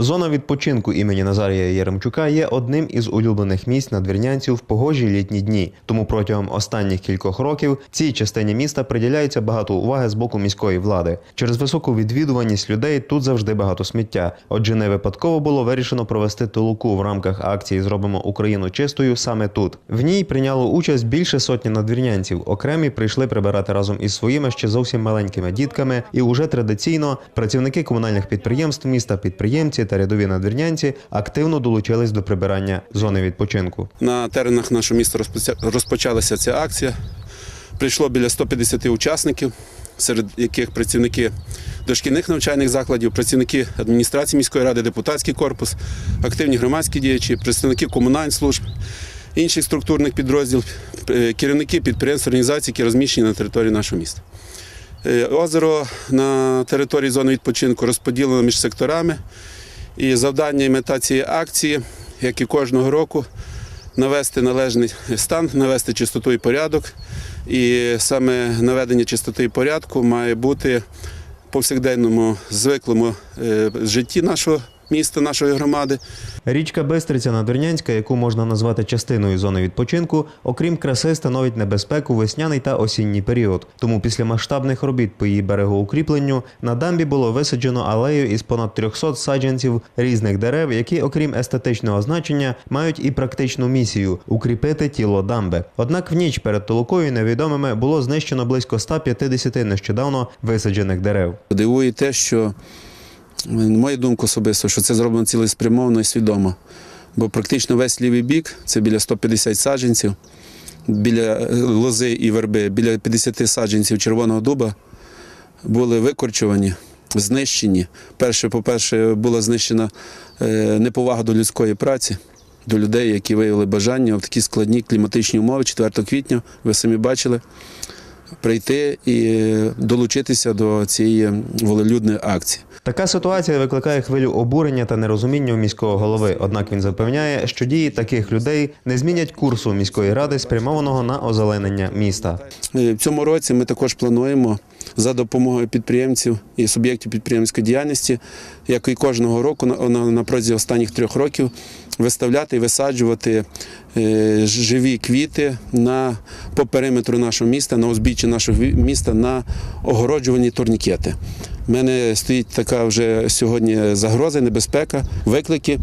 Зона відпочинку імені Назарія Єремчука є одним із улюблених місць надвірнянців в погожі літні дні. Тому протягом останніх кількох років цій частині міста приділяється багато уваги з боку міської влади. Через високу відвідуваність людей тут завжди багато сміття. Отже, не випадково було вирішено провести толоку в рамках акції Зробимо Україну чистою саме тут. В ній прийняло участь більше сотні надвірнянців. Окремі прийшли прибирати разом із своїми ще зовсім маленькими дітками. І уже традиційно працівники комунальних підприємств міста, підприємці та рядові надвірнянці активно долучились до прибирання зони відпочинку. На теренах нашого міста розпочалася ця акція. Прийшло біля 150 учасників, серед яких працівники дошкільних навчальних закладів, працівники адміністрації міської ради, депутатський корпус, активні громадські діячі, представники комунальних служб, інших структурних підрозділів, е, керівники підприємств, організацій, які розміщені на території нашого міста. Е, Озеро на території зони відпочинку розподілено між секторами. І завдання і мета цієї акції, як і кожного року, навести належний стан, навести чистоту і порядок. І саме наведення чистоти і порядку має бути в повсякденному звиклому е, житті нашого міста, нашої громади. Річка Бистриця Надвірнянська, яку можна назвати частиною зони відпочинку, окрім краси, становить небезпеку весняний та осінній період. Тому після масштабних робіт по її берегоукріпленню на дамбі було висаджено алею із понад 300 саджанців різних дерев, які, окрім естетичного значення, мають і практичну місію укріпити тіло дамби. Однак в ніч перед толокою невідомими було знищено близько 150 нещодавно висаджених дерев. Дивує те, що, на мою думку особисто, що це зроблено цілеспрямовано і свідомо. Бо практично весь лівий бік, це біля 150 саджанців, біля е, лози і верби, біля 50 саджанців червоного дуба були викорчувані, знищені. Перше, по-перше, була знищена е, неповага до людської праці, до людей, які виявили бажання в такі складні кліматичні умови 4 квітня, ви самі бачили, прийти і долучитися до цієї волелюдної акції. Така ситуація викликає хвилю обурення та нерозуміння у міського голови. Однак він запевняє, що дії таких людей не змінять курсу міської ради, спрямованого на озеленення міста. Е, В цьому році ми також плануємо за допомогою підприємців і суб'єктів підприємської діяльності, як і кожного року на, протязі останніх трьох років, виставляти і висаджувати е, живі квіти на по периметру нашого міста, на узбіччі нашого міста на огороджувані турнікети. У мене стоїть така вже сьогодні загроза, небезпека, виклики.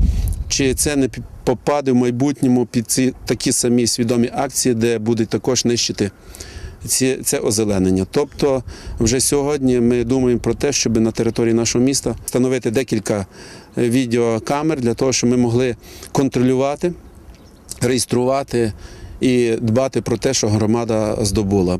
Чи це не попаде в майбутньому під ці такі самі свідомі акції, де будуть також нищити ці, це озеленення. Тобто, вже сьогодні ми думаємо про те, щоб на території нашого міста встановити декілька е, відеокамер для того, щоб ми могли контролювати, реєструвати і дбати про те, що громада здобула.